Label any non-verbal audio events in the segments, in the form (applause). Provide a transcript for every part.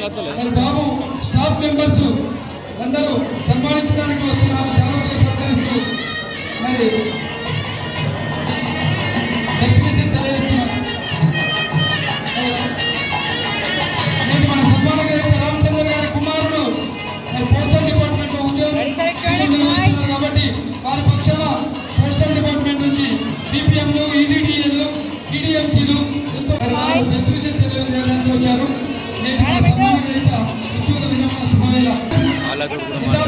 బాబు staff members అందరూ సన్మానించడానికి వచ్చిన చాలా సత్కరిస్తూ మరి డెస్టినేషన్ తెలియజేస్తున్నాం ¡Vamos!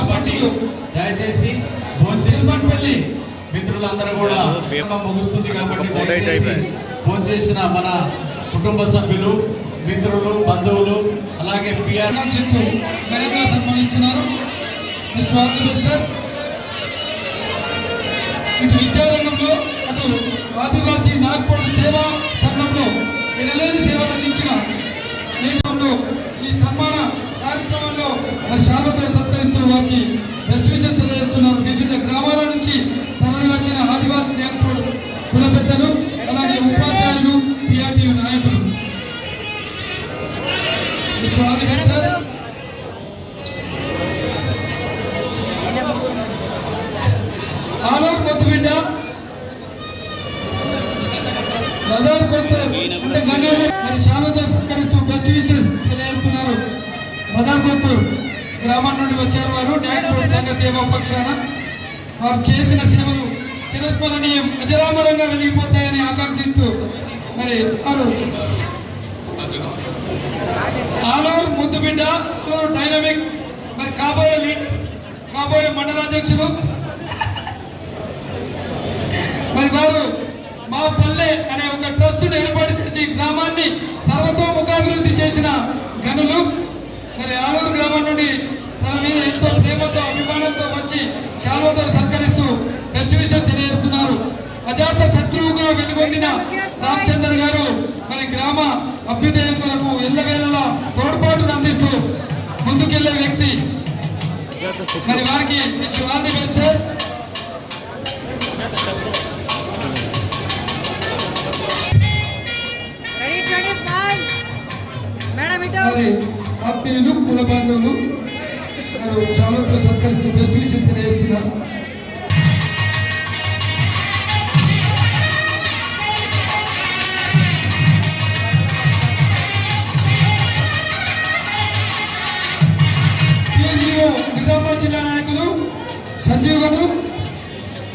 కాబట్టి దయచేసి భోజనం చేసినటువంటి మిత్రులందరూ కూడా ముగుస్తుంది కాబట్టి దయచేసి చేసిన మన కుటుంబ సభ్యులు మిత్రులు బంధువులు అలాగే పిఆర్ సన్మానించినారు. ఇటు విద్యారంగంలో అటు ఆదివాసీ నాగ్పూర్ సేవా సంఘంలో ఎనలేని సేవలు అందించిన నేతల్లో ఈ సన్మాన కార్యక్రమంలో మరి శాంతతో సత్కరిస్తూ వారికి బెస్ట్ విషయం తెలియజేస్తున్నారు వివిధ గ్రామాల నుంచి తరలి వచ్చిన ఆదివాసీ నాగ్పూర్ కుల పెద్దలు అలాగే ఉపాధ్యాయులు పిఆర్టీ నాయకులు. విశ్వామిత్ర సార్. కొత్తూరు గ్రామం నుండి వచ్చారు వారు. న్యాయపూర్ సంఘ సేవా పక్షాన వారు చేసిన సేవలు చిరస్మరణీయం. అజరామరంగా వెలిగిపోతాయని ఆకాంక్షిస్తూ మరి వారు ఆలూరు ముద్దుబిడ్డ ఆలూరు డైనమిక్ మరి కాబోయే లీడర్ కాబోయే మండలాధ్యక్షులు మరి వారు మా పల్లె అనే ఒక ట్రస్ట్ ఏర్పాటు చేసి గ్రామాన్ని సర్వతోముఖాభివృద్ధి చేసిన గనులు. మరి ఆలూరు గ్రామం నుండి తన మీద ఎంతో ప్రేమతో అభిమానంతో వచ్చి శాల్వతో సత్కరిస్తూ బెస్ట్ విషయం తెలియజేస్తున్నారు. అజాత శత్రువుగా వెలుగొందిన రామచంద్ర గారు మరి గ్రామ అభ్యుదయం కొరకు ఎల్లవేళలా తోడ్పాటును అందిస్తూ ముందుకెళ్ళే వ్యక్తి. మరి వారికి ట్వంటీ స్మైల్ మేడం ఇటు మరి ఆత్మీయులు కుల బాంధవులు వారు చాలా సత్కరిస్తూ బెస్ట్ విషయం నిజామాబాద్ జిల్లా నాయకులు సంజీవ్ గారు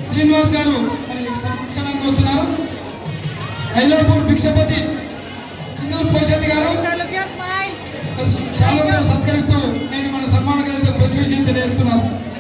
శ్రీనివాస్ గారు మరి వస్తున్నారు. ఐలాపూర్ భిక్షపతి కిన్నూరు పోషెట్టి గారు. గ్రహీత బెస్ట్ తెలియజేస్తున్నాను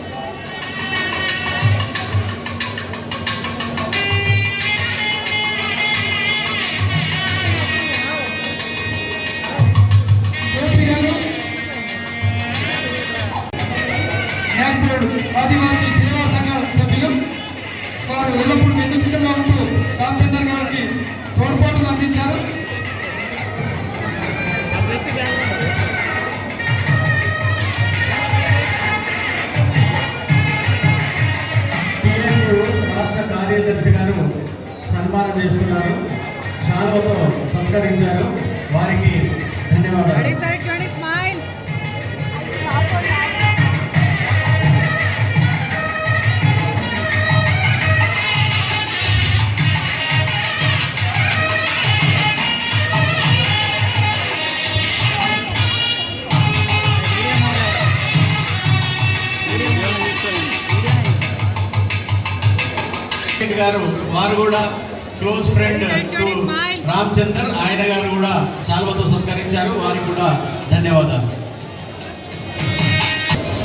వారు కూడా close friend to Ram Chandar ఆయన గారు కూడా శాల్వతో సత్కరించారు. వారికి కూడా ధన్యవాదాలు.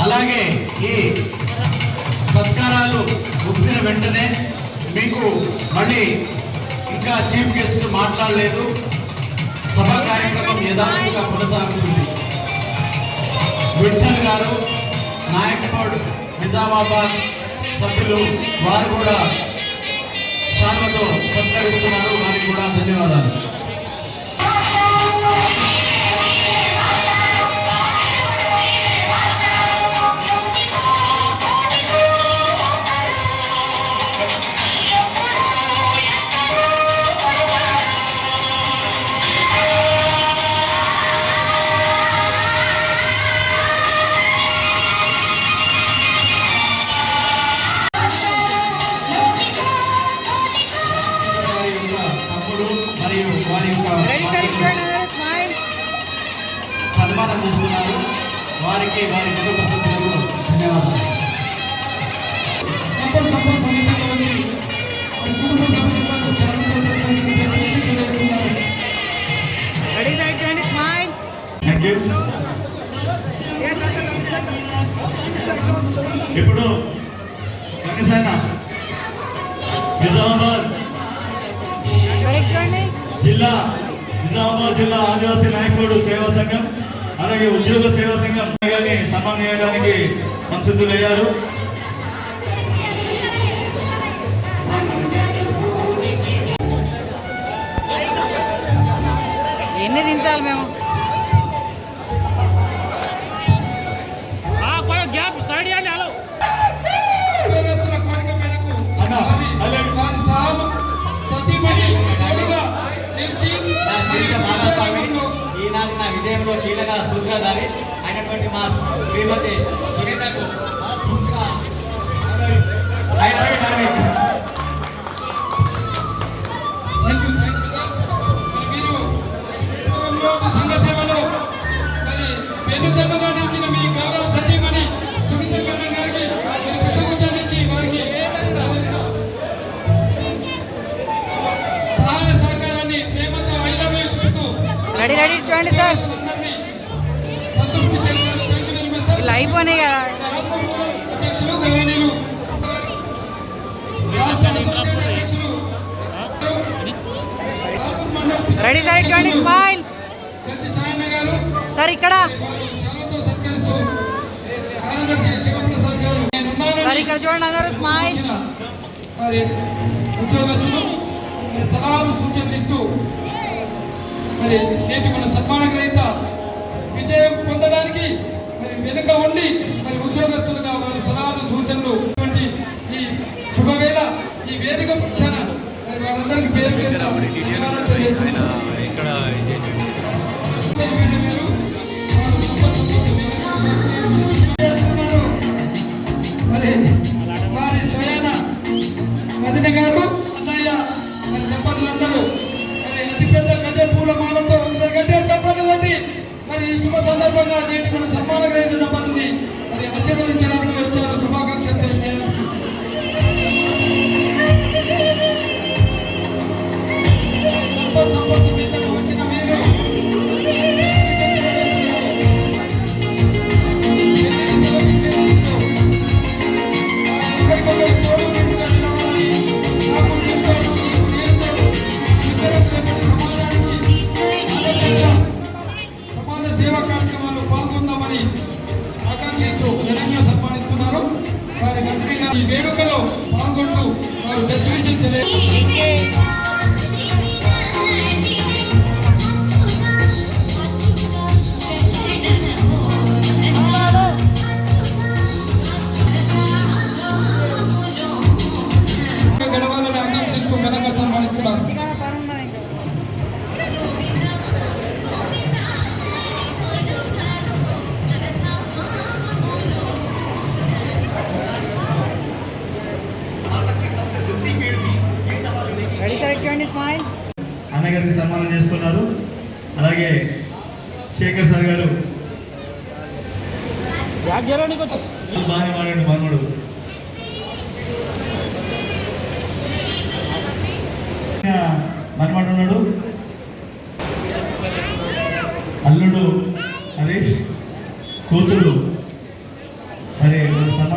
అలాగే ఈ సత్కారాలు ముగిసిన వెంటనే మీకు మళ్ళీ ఇంకా చీఫ్ గెస్ట్ మాట్లాడలేదు. సభా కార్యక్రమం యథావిధిగా కొనసాగుతుంది. విఠల్ గారు నాయక్పూడ్ నిజామాబాద్ సభ్యులు వారు కూడా శాల్వతో సత్కరిస్తున్నారు. వారికి కూడా ధన్యవాదాలు. జనసేన నిజామాబాద్ జిల్లా నిజామాబాద్ జిల్లా ఆదివాసీ నాయకుడు సేవా సంఘం అలాగే ఉద్యోగ సేవా సంఘం గారిని సంసిద్ధులయ్యారు. ఎన్ని దించాలి మేము? సతీమణి నిలిచి నా జీవిత భాగస్వామి ఈనాటి నా విజయంలో కీలక సూత్రధారి అయినటువంటి మా శ్రీమతి సునీతకు మనస్ఫూర్తిగా మరి మీరు సంఘ సేవలో మరి రెడీ రెడీ చూడండి సార్. ఇలా అయిపోయినాయి కదా. రెడీ సార్ చూడండి స్మైల్ సార్ ఇక్కడ. సార్ ఇక్కడ చూడండి అందరూ స్మైల్ ఉద్యోగస్తులు సలహాలు సూచనలు ఇస్తూ మరి నేటి మన సన్మాన గ్రహీత విజయం పొందడానికి మరి వెనుక ఉండి మరి ఉద్యోగస్తులుగా వారి సలహాలు సూచనలు ఇటువంటి ఈ శుభవేళ ఈ వేదిక పక్షాన మరి వారందరికీ పేరు పేరున ధన్యవాదాలు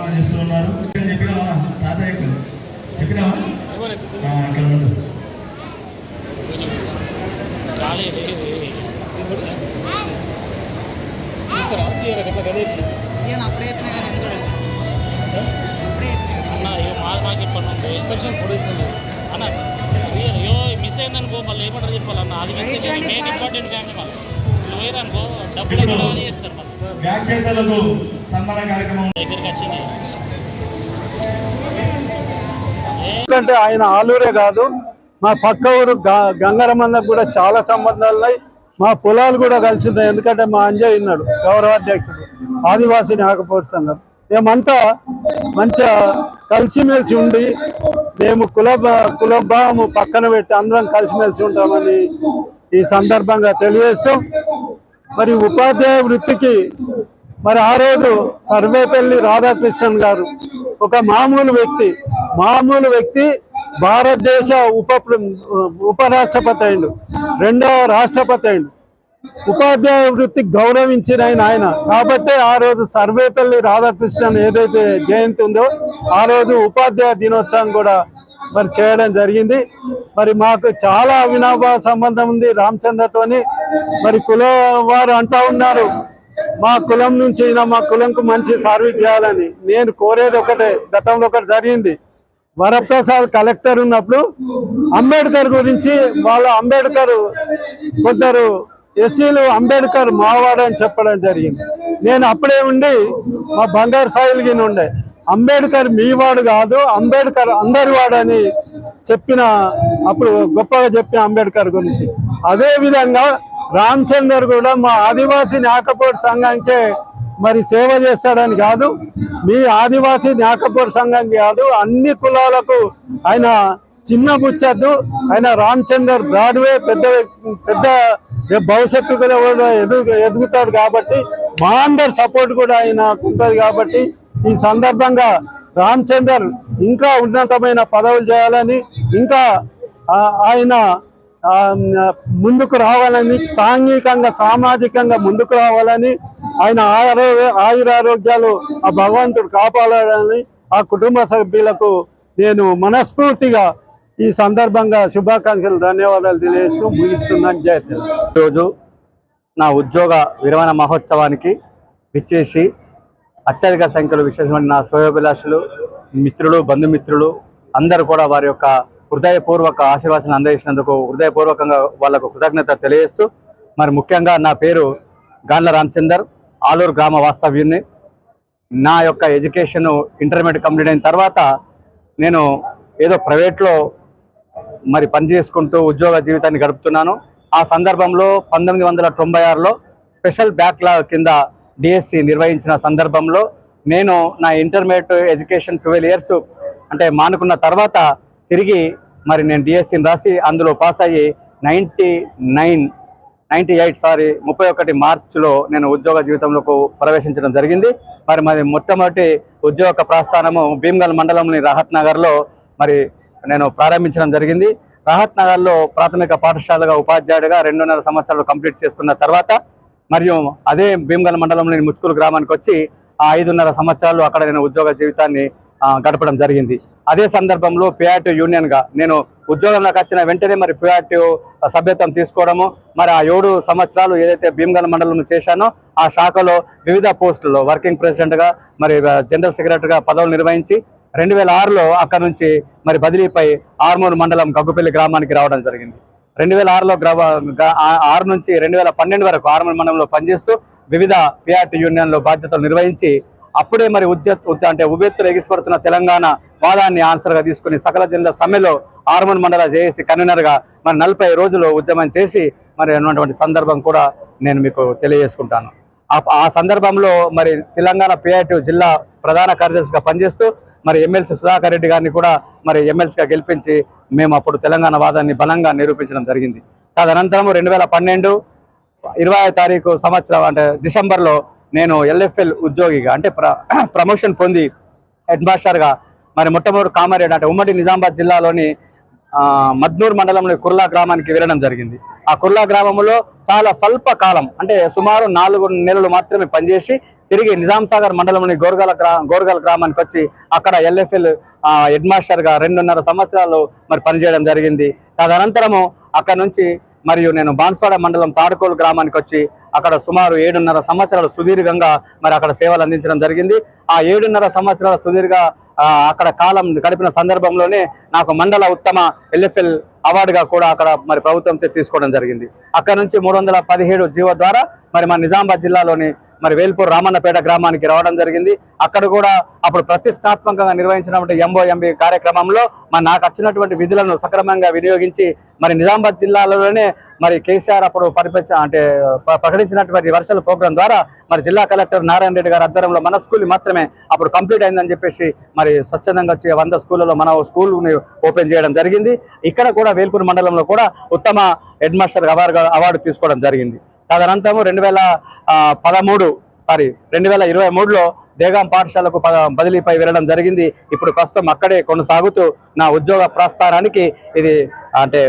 వీళ్ళు సన్మానం చేస్తూ ఉన్నారు చెప్పినావా తాతయ్యకు చెప్పినావా ఆ, ఉండు ఈయన అప్పుడే చెప్పినా కానీ ఎందుకు అప్పుడే చెప్పినా. కొంచెం పొడిస్తుంది అన్న అయ్యో మిస్ అయిందనుకో మళ్ళీ ఏమంటారు చెప్పాలన్న అది మిస్ మెయిన్ ఇంపార్టెంట్ ఫ్యామిలీ వాళ్ళు డబ్బులు చేస్తారు మళ్ళీ సన్మాన కార్యక్రమం ఎందుకంటే ఆయన ఆలూరే కాదు మా పక్క ఊరు గ- కూడా చాలా సంబంధాలు ఉన్నాయి. మా పొలాలు కూడా కలిసి ఉన్నాయి ఎందుకంటే మా అంజయ్ ఉన్నాడు గౌరవాధ్యక్షుడు ఆదివాసీ నాగపోటు సంఘం. మేమంతా మంచిగా కలిసిమెలిసి ఉండి మేము కుల కులభావము పక్కన పెట్టి అందరం కలిసిమెలిసి ఉంటామని ఈ సందర్భంగా తెలియజేస్తాం మరి ఉపాధ్యాయ వృత్తికి మరి ఆ రోజు సర్వేపల్లి రాధాకృష్ణన్ గారు ఒక మామూలు వ్యక్తి మామూలు వ్యక్తి భారతదేశ ఉప ఉపరాష్ట్రపతి అయిండు. రెండవ రాష్ట్రపతి అయిండు. ఉపాధ్యాయ వృత్తికి గౌరవించిన ఆయన ఆయన. కాబట్టే ఆ రోజు సర్వేపల్లి రాధాకృష్ణన్ ఏదైతే జయంతి ఉందో ఆ రోజు ఉపాధ్యాయ దినోత్సవం కూడా మరి చేయడం జరిగింది. మరి మాకు చాలా అవినాభావ సంబంధం ఉంది రామచంద్రతోని. మరి కుల వారు అంటా ఉన్నారు. మా కులం నుంచి ఈయన మా కులంకు మంచి సర్వీస్ చేయాలని నేను కోరేది ఒకటే గతంలో ఒకటి జరిగింది. వరప్రసాద్ కలెక్టర్ ఉన్నప్పుడు అంబేద్కర్ గురించి వాళ్ళ అంబేద్కర్ కొందరు ఎస్సీలు అంబేద్కర్ మావాడు అని చెప్పడం జరిగింది. నేను అప్పుడే ఉండి మా బంగారు సాయిల్ సాయిల్గిని ఉండే. అంబేద్కర్ మీవాడు కాదు అంబేద్కర్ అందరి వాడు అని చెప్పిన అప్పుడు గొప్పగా చెప్పిన అంబేద్కర్ గురించి. అదే విధంగా రామచందర్ కూడా మా ఆదివాసీ నాకపోటు సంఘానికే మరి సేవ చేస్తాడని కాదు మీ ఆదివాసీ నాకపోటు సంఘం కాదు అన్ని కులాలకు ఆయన చిన్న బుచ్చద్దు ఆయన రామచందర్ బ్రాడ్వే పెద్ద పెద్ద భవిష్యత్తు కూడా ఎదు ఎదుగు ఎదుగుతాడు కాబట్టి మా అందరి సపోర్ట్ కూడా ఆయన ఉంటుంది కాబట్టి ఈ సందర్భంగా రామచందర్ ఇంకా ఉన్నతమైన పదవులు చేయాలని ఇంకా ఆయన ముందుకు రావాలని సాంఘికంగా సామాజికంగా ముందుకు రావాలని ఆయన ఆరో ఆయురారోగ్యాలు ఆ భగవంతుడు కాపాడాలని ఆ కుటుంబ సభ్యులకు నేను మనస్ఫూర్తిగా ఈ సందర్భంగా శుభాకాంక్షలు ధన్యవాదాలు తెలియజేస్తూ ముగిస్తున్నాను. జయ ఈరోజు నా ఉద్యోగ విరమణ మహోత్సవానికి విచ్చేసి అత్యధిక సంఖ్యలో విశేషమైన నా శ్రేయోభిలాషులు మిత్రులు బంధుమిత్రులు అందరూ కూడా వారి యొక్క హృదయపూర్వక ఆశీర్వాదం అందజేసినందుకు హృదయపూర్వకంగా వాళ్ళకు కృతజ్ఞత తెలియజేస్తూ మరి ముఖ్యంగా నా పేరు గాండ్ల రామచందర్ ఆలూరు గ్రామ వాస్తవ్యుని నా యొక్క ఎడ్యుకేషన్ ఇంటర్మీడియట్ కంప్లీట్ అయిన తర్వాత నేను ఏదో ప్రైవేట్లో మరి పని చేసుకుంటూ ఉద్యోగ జీవితాన్ని గడుపుతున్నాను. ఆ సందర్భంలో పంతొమ్మిది వందల తొంభై ఆరులో స్పెషల్ బ్యాక్లా కింద డిఎస్సి నిర్వహించిన సందర్భంలో నేను నా ఇంటర్మీడియట్ ఎడ్యుకేషన్ ట్వెల్వ్ ఇయర్స్ అంటే మానుకున్న తర్వాత తిరిగి మరి నేను డిఎస్సిని రాసి అందులో పాస్ అయ్యి ninety nine ninety eight sorry ముప్పై ఒకటి మార్చిలో నేను ఉద్యోగ జీవితంలోకి ప్రవేశించడం జరిగింది. మరి మరి మొట్టమొదటి ఉద్యోగ ప్రస్థానము భీమ్గల్ మండలంలోని రహత్ నగర్లో మరి నేను ప్రారంభించడం జరిగింది. రాహత్ నగర్లో ప్రాథమిక పాఠశాలగా ఉపాధ్యాయుడిగా రెండున్నర సంవత్సరాలు కంప్లీట్ చేసుకున్న తర్వాత మరియు అదే భీమ్గల్ మండలంలోని ముచ్చుకూరు గ్రామానికి వచ్చి ఆ ఐదున్నర సంవత్సరాలు అక్కడ నేను ఉద్యోగ జీవితాన్ని గడపడం జరిగింది. అదే సందర్భంలో పిఆర్టీ యూనియన్గా నేను ఉద్యోగంలోకి వచ్చిన వెంటనే మరి పిఆర్టీ సభ్యత్వం తీసుకోవడము మరి ఆ ఏడు సంవత్సరాలు ఏదైతే భీమగల్ మండలం చేశానో ఆ శాఖలో వివిధ పోస్టుల్లో వర్కింగ్ ప్రెసిడెంట్గా మరి జనరల్ సెక్రటరీగా పదవులు నిర్వహించి రెండు వేల ఆరులో అక్కడ నుంచి మరి బదిలీపై ఆర్మూరు మండలం గగ్గుపల్లి గ్రామానికి రావడం జరిగింది. రెండు వేల ఆరులో గ్రామ ఆరు నుంచి రెండు వేల పన్నెండు వరకు ఆర్మూరు మండలంలో పనిచేస్తూ వివిధ పిఆర్టీ యూనియన్లో బాధ్యతలు నిర్వహించి అప్పుడే మరి ఉద్య ఉద్య- అంటే ఉవ్వెత్తులు ఎగిసిపడుతున్న తెలంగాణ వాదాన్ని ఆన్సర్గా తీసుకుని సకల జిల్లా సమ్మెలో ఆర్మన్ మండల జేఏసీ కన్వీనర్గా మరి నలభై రోజులు ఉద్యమం చేసి మరి ఉన్నటువంటి సందర్భం కూడా నేను మీకు తెలియజేసుకుంటాను. ఆ- సందర్భంలో మరి తెలంగాణ పిఐటి జిల్లా ప్రధాన కార్యదర్శిగా పనిచేస్తూ మరి ఎమ్మెల్సీ సుధాకర్ రెడ్డి గారిని కూడా మరి ఎమ్మెల్సీగా గెలిపించి మేము అప్పుడు తెలంగాణ వాదాన్ని బలంగా నిరూపించడం జరిగింది. తదనంతరం రెండు వేల పన్నెండు ఇరవై తారీఖు సంవత్సరం అంటే డిసెంబర్లో నేను ఎల్ఎఫ్ఎల్ ఉద్యోగిగా అంటే ప్ర (clears throat) ప్రమోషన్ పొంది హెడ్ మాస్టర్గా మరి మొట్టమొదటి కామారెడ్డి అంటే ఉమ్మడి నిజామాబాద్ జిల్లాలోని మద్నూర్ మండలంలోని కుర్లా గ్రామానికి వెళ్ళడం జరిగింది. ఆ కుర్లా గ్రామంలో చాలా స్వల్ప కాలం అంటే సుమారు నాలుగు నెలలు మాత్రమే పనిచేసి తిరిగి నిజాం సాగర్ మండలంలోని గోర్గాల గ్రా గోర్గాల గ్రామానికి వచ్చి అక్కడ ఎల్ఎఫ్ఎల్ హెడ్ మాస్టర్గా రెండున్నర సంవత్సరాలు మరి పనిచేయడం జరిగింది. తదనంతరము అక్కడ నుంచి మరియు నేను బాన్స్వాడ మండలం తాడుకోలు గ్రామానికి వచ్చి అక్కడ సుమారు ఏడున్నర సంవత్సరాలు సుదీర్ఘంగా మరి అక్కడ సేవలు అందించడం జరిగింది. ఆ ఏడున్నర సంవత్సరాల సుదీర్ఘ అక్కడ కాలం గడిపిన సందర్భంలోనే నాకు మండల ఉత్తమ ఎల్ఎఫ్ఎల్ అవార్డుగా కూడా అక్కడ మరి ప్రభుత్వం తీసుకోవడం జరిగింది. అక్కడ నుంచి మూడు వందల పదిహేడు జీవో ద్వారా మరి మన నిజామాబాద్ జిల్లాలోని మరి వేల్పూర్ రామన్నపేట గ్రామానికి రావడం జరిగింది. అక్కడ కూడా అప్పుడు ప్రతిష్టాత్మకంగా నిర్వహించినటువంటి ఎంఓ ఎంబీ కార్యక్రమంలో మరి నాకు వచ్చినటువంటి విధులను సక్రమంగా వినియోగించి మరి నిజామాబాద్ జిల్లాలోనే మరి కేసీఆర్ అప్పుడు పరిపచ అంటే ప- ప్రకటించినటువంటి వర్షాల ప్రోగ్రాం ద్వారా మరి జిల్లా కలెక్టర్ నారాయణ రెడ్డి గారి ఆధ్వర్యంలో మన స్కూల్ మాత్రమే అప్పుడు కంప్లీట్ అయిందని చెప్పేసి మరి స్వచ్ఛందంగా వచ్చే వంద స్కూళ్ళలో మన స్కూల్ని ఓపెన్ చేయడం జరిగింది. ఇక్కడ కూడా వేల్పూర్ మండలంలో కూడా ఉత్తమ హెడ్ మాస్టర్ అవార్డు అవార్డు తీసుకోవడం జరిగింది. తదనంతరం రెండు వేల పదమూడు సారీ రెండు వేల ఇరవై మూడులో దేగాం పాఠశాలకు బదిలీపై వెళ్ళడం జరిగింది. ఇప్పుడు ప్రస్తుతం అక్కడే కొనసాగుతూ నా ఉద్యోగ ప్రస్థానానికి ఇది అంటే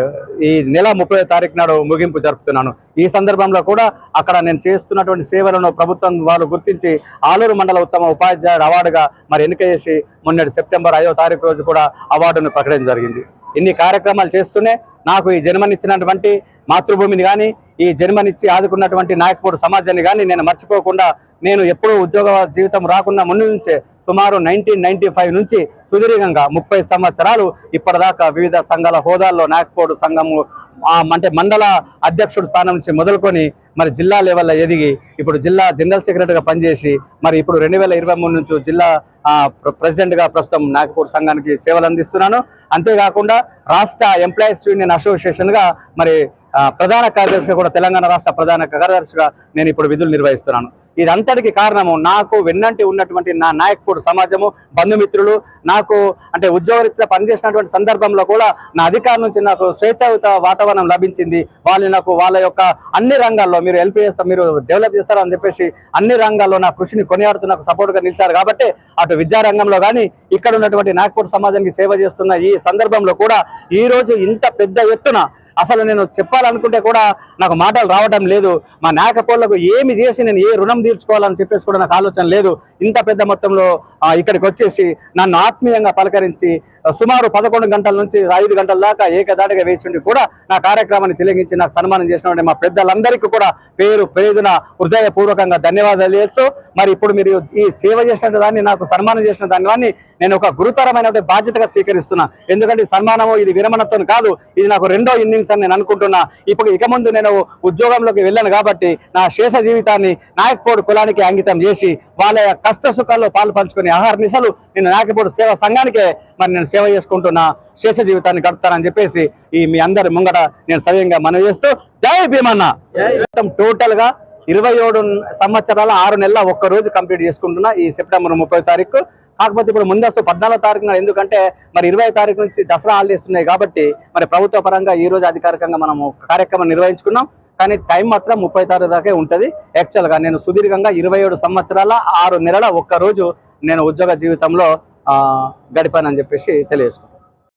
ఈ నెల ముప్పై తారీఖు నాడు ముగింపు జరుపుతున్నాను. ఈ సందర్భంలో కూడా అక్కడ నేను చేస్తున్నటువంటి సేవలను ప్రభుత్వం వాళ్ళు గుర్తించి ఆలూరు మండల ఉత్తమ ఉపాధ్యాయుడు అవార్డుగా మరి ఎన్నిక చేసి మొన్నటి సెప్టెంబర్ ఐదో తారీఖు రోజు కూడా అవార్డును ప్రకటించడం జరిగింది. ఇన్ని కార్యక్రమాలు చేస్తూనే నాకు ఈ జన్మనిచ్చినటువంటి మాతృభూమిని కానీ ఈ జన్మనిచ్చి ఆదుకున్నటువంటి నాయకపూడి సమాజాన్ని కానీ నేను మర్చిపోకుండా నేను ఎప్పుడూ ఉద్యోగ జీవితం రాకుండా ముందు నుంచే సుమారు నైన్టీన్ నైన్టీ ఫైవ్ నుంచి సుదీర్ఘంగా ముప్పై సంవత్సరాలు ఇప్పటిదాకా వివిధ సంఘాల హోదాల్లో నాగపోడు సంఘము అంటే మండల అధ్యక్షుడు స్థానం నుంచి మొదలుకొని మరి జిల్లా లెవెల్లో ఎదిగి ఇప్పుడు జిల్లా జనరల్ సెక్రటరీగా పనిచేసి మరి ఇప్పుడు రెండు వేల ఇరవై మూడు నుంచి జిల్లా ప్ర- ప్రెసిడెంట్గా ప్రస్తుతం నాగపూర్ సంఘానికి సేవలు అందిస్తున్నాను. అంతేకాకుండా రాష్ట్ర ఎంప్లాయీస్ యూనియన్ అసోసియేషన్గా మరి ప్రధాన కార్యదర్శిగా కూడా తెలంగాణ రాష్ట్ర ప్రధాన కార్యదర్శిగా నేను ఇప్పుడు విధులు నిర్వహిస్తున్నాను. ఇదంతటికి కారణము. నాకు వెన్నంటి ఉన్నటువంటి నా నాయకుడు సమాజము బంధుమిత్రులు నాకు అంటే ఉద్యోగరీత్యా పనిచేసినటువంటి సందర్భంలో కూడా నా అధికారం నుంచి నాకు స్వేచ్ఛాయుత వాతావరణం లభించింది. వాళ్ళు నాకు వాళ్ళ యొక్క అన్ని రంగాల్లో మీరు హెల్ప్ చేస్తారు మీరు డెవలప్ చేస్తారని చెప్పేసి అన్ని రంగాల్లో నా కృషిని కొనియాడుతూ నాకు సపోర్ట్గా నిలిచారు. కాబట్టి అటు విద్యారంగంలో కానీ ఇక్కడ ఉన్నటువంటి నాగపూర్ సమాజానికి సేవ చేస్తున్న ఈ సందర్భంలో కూడా ఈ రోజు ఇంత పెద్ద ఎత్తున అసలు నేను చెప్పాలనుకుంటే కూడా నాకు మాటలు రావడం లేదు. మా నాయకపోళ్ళకు ఏమి చేసి నేను ఏ రుణం తీర్చుకోవాలని చెప్పేసి కూడా నాకు ఆలోచన లేదు. ఇంత పెద్ద మొత్తంలో ఇక్కడికి వచ్చేసి నన్ను ఆత్మీయంగా పలకరించి సుమారు పదకొండు గంటల నుంచి ఐదు గంటల దాకా ఏకదాటిగా వేచి కూడా నా కార్యక్రమాన్ని తిలగించి నాకు సన్మానం చేసినటువంటి మా పెద్దలందరికీ కూడా పేరు పేరున హృదయపూర్వకంగా ధన్యవాదాలు చేస్తూ మరి ఇప్పుడు మీరు ఈ సేవ చేసిన దాన్ని నాకు సన్మానం చేసిన దాన్ని నేను ఒక గురుతరమైనటువంటి బాధ్యతగా స్వీకరిస్తున్నా. ఎందుకంటే సన్మానము ఇది విరమణతో కాదు ఇది నాకు రెండో ఇన్నింగ్స్ అని నేను అనుకుంటున్నా. ఇప్పుడు ఇక ముందు నేను ఉద్యోగంలోకి వెళ్ళాను కాబట్టి నా శేష జీవితాన్ని నాయకపోడు కులానికి అంకితం చేసి వాళ్ళ కష్ట సుఖాల్లో పాలు పంచుకొని ఆహార నిశలు నేను నాయకపోడు సేవ సంఘానికే మరి నేను సేవ చేసుకుంటున్నా శేష జీవితాన్ని గడుపుతానని చెప్పేసి ఈ మీ అందరి ముంగట నేను సవ్యంగా మనవి చేస్తూ జై భీమన్న. మొత్తం టోటల్గా ఇరవై ఏడు సంవత్సరాల ఆరు నెలల ఒక్క రోజు కంప్లీట్ చేసుకుంటున్నా ఈ సెప్టెంబర్ ముప్పై తారీఖు. కాకపోతే ఇప్పుడు ముందస్తు పద్నాలుగో తారీఖున ఎందుకంటే మరి ఇరవై తారీఖు నుంచి దసరా హాలిడేస్ ఉన్నాయి కాబట్టి మరి ప్రభుత్వ పరంగా ఈ రోజు అధికారికంగా మనము కార్యక్రమం నిర్వహించుకున్నాం. కానీ టైం మాత్రం ముప్పై తారీఖు దాకే ఉంటుంది. యాక్చువల్గా నేను సుదీర్ఘంగా ఇరవై ఏడు సంవత్సరాల ఆరు నెలల ఒక్క రోజు నేను ఉద్యోగ జీవితంలో గడిపానని చెప్పేసి తెలియజేసుకున్నాను